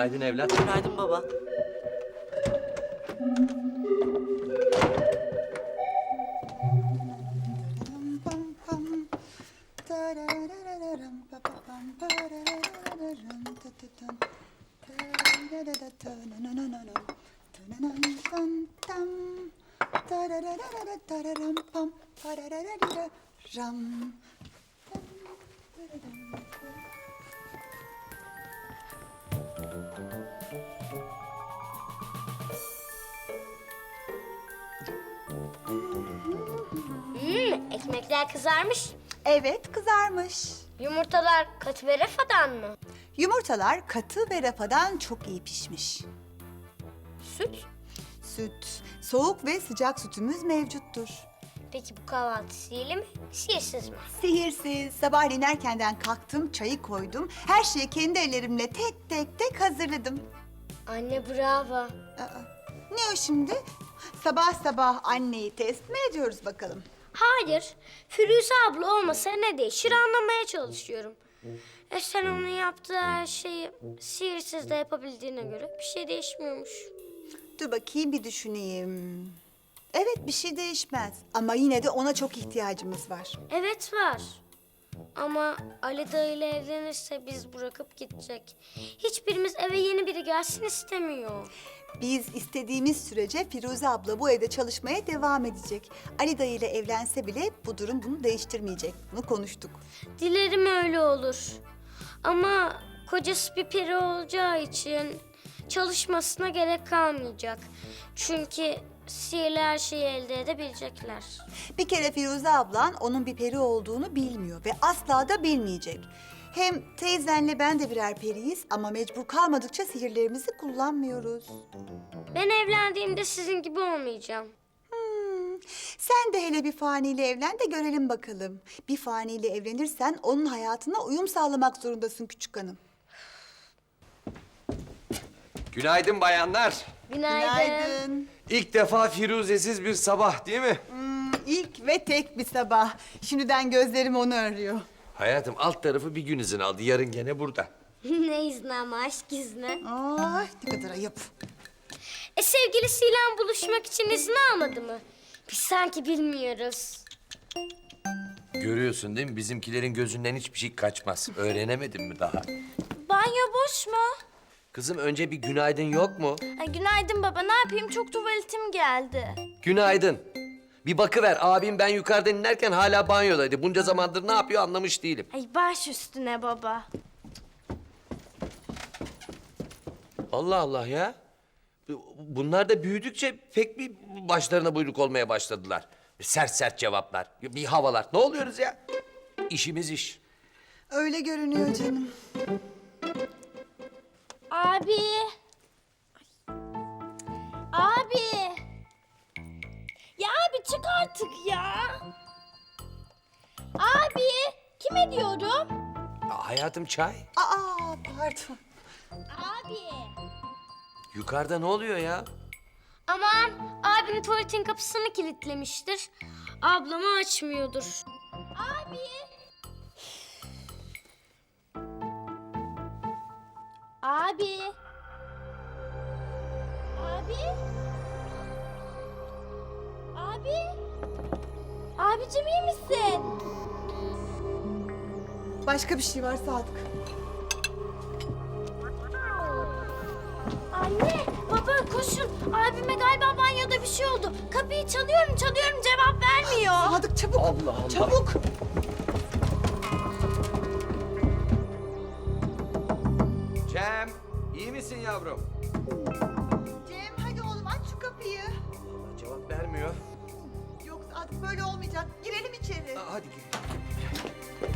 Günaydın evlat. Günaydın baba. Ram. Hmm, ekmekler kızarmış. Evet kızarmış. Yumurtalar katı ve refadan mı? Yumurtalar katı ve rafadan çok iyi pişmiş. Süt. Süt, soğuk ve sıcak sütümüz mevcuttur. Peki bu kahvaltı sihirli mi, sihirsiz mi? Sihirsiz. Sabahleyin erkenden kalktım, çayı koydum. Her şeyi kendi ellerimle tek tek tek hazırladım. Anne bravo. Aa, ne o şimdi? Sabah sabah anneyi test mi ediyoruz bakalım? Hayır, Firuze abla olmasa ne değişir anlamaya çalışıyorum. E sen onun yaptığı her şeyi sihirsiz de yapabildiğine göre bir şey değişmiyormuş. Dur bakayım bir düşüneyim. Evet bir şey değişmez ama yine de ona çok ihtiyacımız var. Evet var. Ama Ali Dayı ile evlenirse biz bırakıp gidecek. Hiçbirimiz eve yeni biri gelsin istemiyor. Biz istediğimiz sürece Firuze abla bu evde çalışmaya devam edecek. Ali dayı ile evlense bile bu durum bunu değiştirmeyecek. Bunu konuştuk. Dilerim öyle olur. Ama kocası bir peri olacağı için çalışmasına gerek kalmayacak. Çünkü sihirli her şeyi elde edebilecekler. Bir kere Firuze ablan onun bir peri olduğunu bilmiyor ve asla da bilmeyecek. Hem teyzenle ben de birer periyiz ama mecbur kalmadıkça sihirlerimizi kullanmıyoruz. Ben evlendiğimde sizin gibi olmayacağım. Hmm, sen de hele bir faniyle evlen de görelim bakalım. Bir faniyle evlenirsen onun hayatına uyum sağlamak zorundasın küçük hanım. Günaydın bayanlar. Günaydın. İlk defa Firuzesiz bir sabah değil mi? Hmm, ilk ve tek bir sabah. Şimdiden gözlerim onu arıyor. Hayatım alt tarafı bir gün izin aldı. Yarın gene burada. ne izni ama aşk izni. Ay ne kadar ayıp. E sevgilisiyle buluşmak için izin almadı mı? Biz sanki bilmiyoruz. Görüyorsun değil mi? Bizimkilerin gözünden hiçbir şey kaçmaz. Öğrenemedin mi daha? Banyo boş mu? Kızım önce bir günaydın yok mu? Ay, günaydın baba. Ne yapayım? Çok tuvaletim geldi. Günaydın. Bir bakıver. Abim ben yukarıdan inerken hala banyodaydı. Bunca zamandır ne yapıyor anlamış değilim. Ay baş üstüne baba. Allah Allah ya. Bunlar da büyüdükçe pek bir başlarına buyruk olmaya başladılar. Sert sert cevaplar, bir havalar. Ne oluyoruz ya? İşimiz iş. Öyle görünüyor canım. Abi. Abi. Ya abi çık artık ya. Abi. Kime diyorum? Aa, Hayatım çay. Aa pardon. Abi. Yukarıda ne oluyor ya? Aman abim tuvaletin kapısını kilitlemiştir. Ablamı açmıyordur. Abi. Abi. Abi. Abi. Abicim iyi misin? Başka bir şey var Sadık. Anne, baba koşun. Abime galiba banyoda bir şey oldu. Kapıyı çalıyorum, çalıyorum cevap vermiyor. Sadık çabuk. Allah Allah. Çabuk. Yavrum? Cem hadi oğlum aç şu kapıyı. Cevap vermiyor. Yok Sadık böyle olmayacak. Girelim içeri. Aa, hadi gel.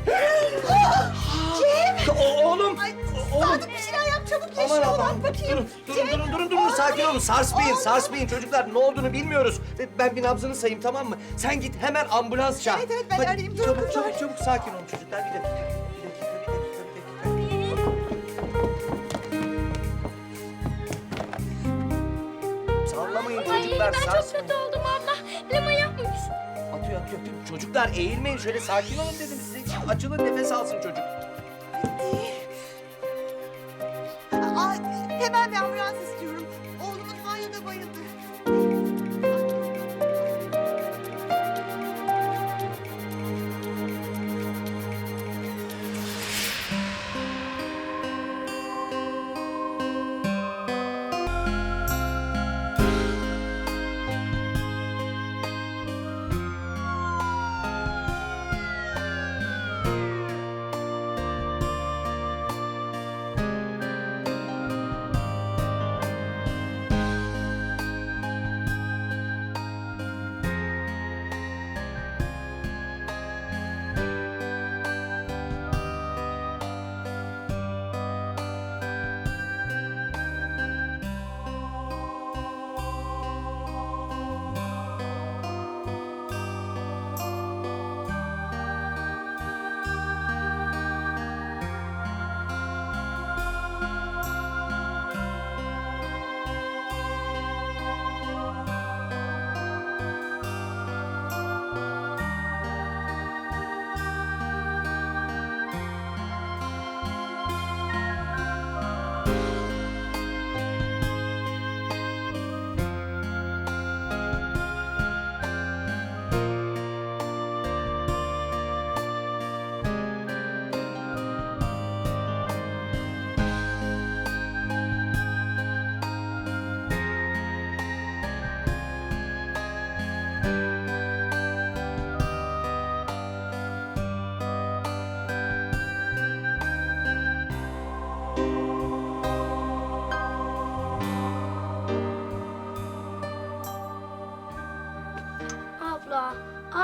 Cem. O, oğlum. Ay Sadık bir şeyler yap çabuk Allah'ım. bak bakayım. Durun, durun, durun, durun, durun. Sakin olun. Sarsmayın, sarsmayın çocuklar. Ne olduğunu bilmiyoruz. Ben bir nabzını sayayım tamam mı? Sen git hemen ambulans çağır. Evet, evet, ben arayayım. Durun Çabuk, kızlar. çabuk, çabuk. Sakin olun çocuklar. Bir dakika. Bir dakika, çocuklar, ben çok sarsmayın. kötü oldum abla. Lema yapmış. Atıyor, atıyor, atıyor. Çocuklar eğilmeyin şöyle sakin olun dedim size. Açılın nefes alsın çocuk.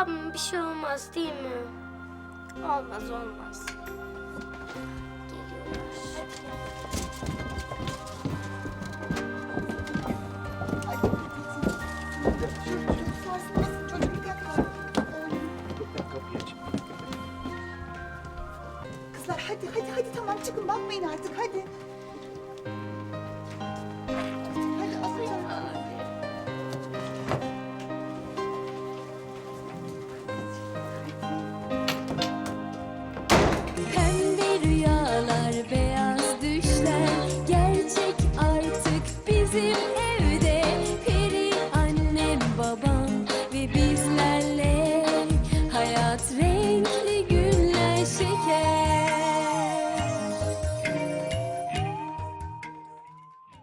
Abime bir şey olmaz değil mi? Olmaz olmaz.